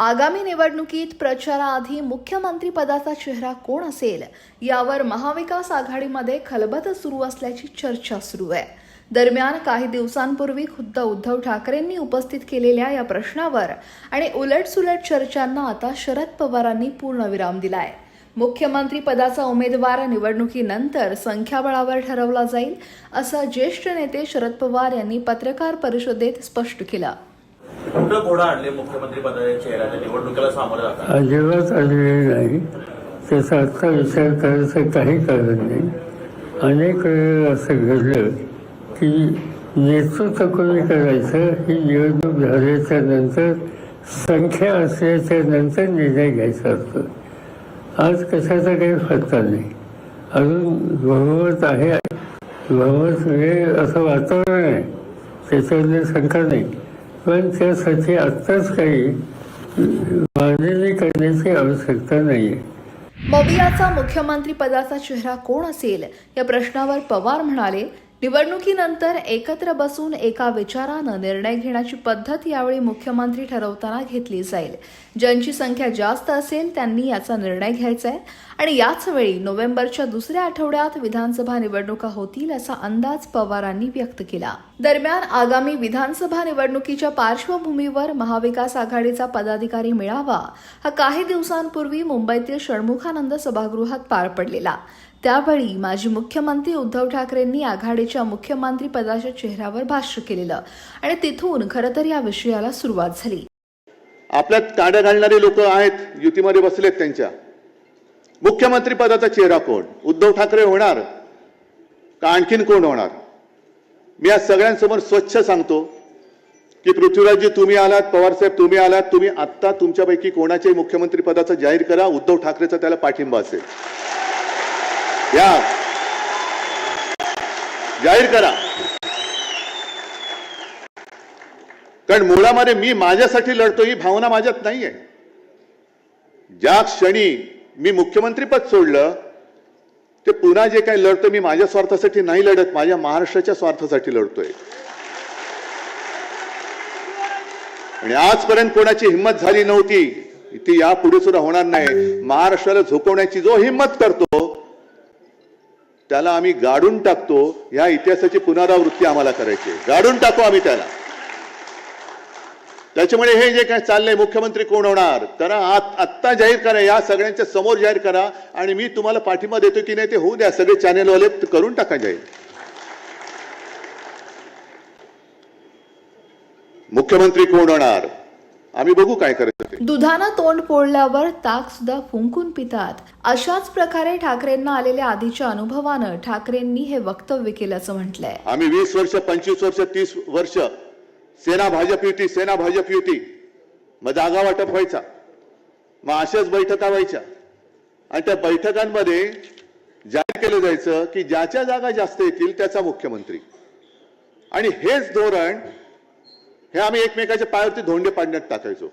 आगामी निवडणुकीत प्रचाराआधी मुख्यमंत्रीपदाचा चेहरा कोण असेल यावर महाविकास आघाडीमध्ये खलबत सुरू असल्याची चर्चा सुरू आहे. दरम्यान काही दिवसांपूर्वी खुद्द उद्धव ठाकरेंनी उपस्थित केलेल्या या प्रश्नावर आणि उलटसुलट चर्चांना आता शरद पवारांनी पूर्णविराम दिलाय. मुख्यमंत्री पदाचा उमेदवार निवडणुकीनंतर संख्याबळावर ठरवला जाईल असं ज्येष्ठ नेते शरद पवार यांनी पत्रकार परिषदेत स्पष्ट केलं. कुठं घोडा आणले मुख्यमंत्री पदाच्या चेहऱ्याच्या निवडणुकीला सामोरं जातात अजिबात आलेले नाही. त्याचा आत्ता विचार करायचं काही कारण नाही. अनेक वेळेला असं घडलं की नेतृत्व कोणी करायचं ही निवडणूक झाल्याच्यानंतर संख्या असल्याच्या नंतर निर्णय घ्यायचा असतो. आज कशाचा काही फरक नाही. अजून बहुमत आहे. बहुमत म्हणजे असं वातावरण आहे. त्याच्यामध्ये शंका नाही. पण त्यासाठी आत्ताच काही मांडणी करण्याची आवश्यकता नाही आहे मवियाचा मुख्यमंत्री पदाचा चेहरा कोण असेल? या प्रश्नावर पवार म्हणाले निवडणुकीनंतर एकत्र बसून एका विचारानं निर्णय घेण्याची पद्धत यावेळी मुख्यमंत्री ठरवताना घेतली जाईल. ज्यांची संख्या जास्त असेल त्यांनी याचा निर्णय घ्यायचा आहे. आणि याच वेळी नोव्हेंबरच्या दुसऱ्या आठवड्यात विधानसभा निवडणुका होतील असा अंदाज पवारांनी व्यक्त केला. दरम्यान आगामी विधानसभा निवडणुकीच्या पार्श्वभूमीवर महाविकास आघाडीचा पदाधिकारी मेळावा हा काही दिवसांपूर्वी मुंबईतील षण्मुखानंद सभागृहात पार पडलेला. त्यावेळी माजी मुख्यमंत्री उद्धव ठाकरेंनी आघाडीच्या मुख्यमंत्री पदाच्या चेहऱ्यावर भाष्य केलेलं आणि तिथून खरं तर या विषयाला सुरुवात झाली. आपल्यात काड्या घालणारे लोक आहेत युतीमध्ये बसलेत त्यांच्या. मुख्यमंत्री पदाचा चेहरा कोण? उद्धव ठाकरे होणार. का आणखीन कोण होणार? मी आज सगळ्यांसमोर स्वच्छ सांगतो की पृथ्वीराजजी तुम्ही आलात पवारसाहेब तुम्ही आलात तुम्ही आत्ता तुमच्यापैकी कोणाच्याही मुख्यमंत्री पदाचा जाहीर करा उद्धव ठाकरेचा त्याला पाठिंबा असेल. या. जाहीर करा. कारण मुळामध्ये मी माझ्यासाठी लढतो ही भावना माझ्यात नाहीये. ज्या क्षणी मी मुख्यमंत्रीपद सोडलं ते पुन्हा जे काही लढतो मी माझ्या स्वार्थासाठी नाही लढत माझ्या महाराष्ट्राच्या स्वार्थासाठी लढतोय. आणि आजपर्यंत कोणाची हिंमत झाली नव्हती ती यापुढे सुद्धा होणार नाही. महाराष्ट्राला झोपवण्याची जो हिंमत करतो त्याला आम्ही गाडून टाकतो ह्या इतिहासाची पुनरावृत्ती आम्हाला करायची गाडून टाकू आम्ही त्याला. त्याच्यामुळे हे जे काय चाललंय मुख्यमंत्री कोण होणार? तर आत- आत्ता जाहीर करा या सगळ्यांच्या समोर जाहीर करा आणि मी तुम्हाला पाठिंबा देतो की नाही ते होऊ द्या. सगळे चॅनेलवाले करून टाका जाईल मुख्यमंत्री कोण होणार? आम्ही बघू काय करायचं दुधानं तोंड पोळल्यावर ताक सुद्धा फुंकून पितात. अशाच प्रकारे ठाकरेंना आलेल्या आधीच्या अनुभवानं ठाकरेंनी हे वक्तव्य केल्याचं म्हटलंय. आम्ही वीस वर्ष पंचवीस वर्ष तीस वर्ष सेना भाजप युती सेना भाजप युती. मग जागा वाटप व्हायचा. मग अशाच बैठका व्हायच्या. आणि त्या बैठकांमध्ये जाहीर केलं जायचं की ज्याच्या जागा जास्त येतील त्याचा मुख्यमंत्री. आणि हेच धोरण हे आम्ही एकमेकाच्या पायावरती धोंडे पाडण्यात टाकायचो.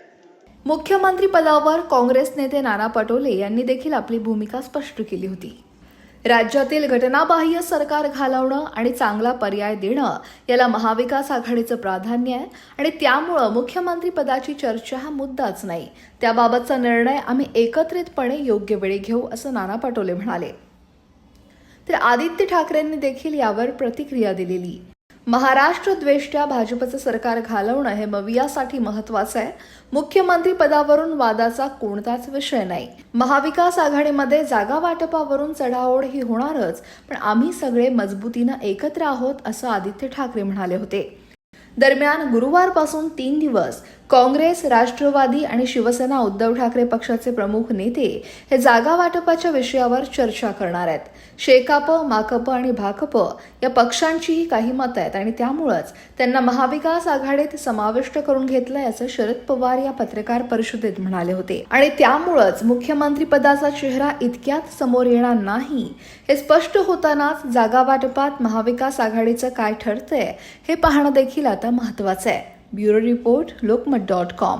मुख्यमंत्री पदावर काँग्रेस नेते नाना पटोले यांनी देखील आपली भूमिका स्पष्ट केली होती. राज्यातील घटनाबाह्य सरकार घालवणं आणि चांगला पर्याय देणं याला महाविकास आघाडीचं प्राधान्य आहे आणि त्यामुळं मुख्यमंत्री पदाची चर्चा हा मुद्दाच नाही. त्याबाबतचा निर्णय आम्ही एकत्रितपणे योग्य वेळी घेऊ असं नाना पटोले म्हणाले. तर आदित्य ठाकरेंनी देखील यावर प्रतिक्रिया दिलेली. महाराष्ट्र द्वेष्ट्या भाजपचं सरकार घालवणं हे मवियासाठी महत्वाचं आहे. मुख्यमंत्री पदावरून वादाचा कोणताच विषय नाही. महाविकास आघाडीमध्ये जागा वाटपावरून चढाओढ ही होणारच पण आम्ही सगळे मजबूतीनं एकत्र आहोत असं आदित्य ठाकरे म्हणाले होते. दरम्यान गुरुवारपासून तीन दिवस काँग्रेस राष्ट्रवादी आणि शिवसेना उद्धव ठाकरे पक्षाचे प्रमुख नेते हे जागा वाटपाच्या विषयावर चर्चा करणार आहेत. शेकाप माकप आणि भाकप या पक्षांचीही काही मतं आहेत आणि त्यामुळंच त्यांना महाविकास आघाडीत समाविष्ट करून घेतलंय असं शरद पवार या पत्रकार परिषदेत म्हणाले होते. आणि त्यामुळंच मुख्यमंत्री पदाचा चेहरा इतक्यात समोर येणार नाही हे स्पष्ट होतानाच जागा वाटपात महाविकास आघाडीचं काय ठरतंय हे पाहणं देखील आता महत्त्वाचं आहे. Bureau report Lokmat dot com.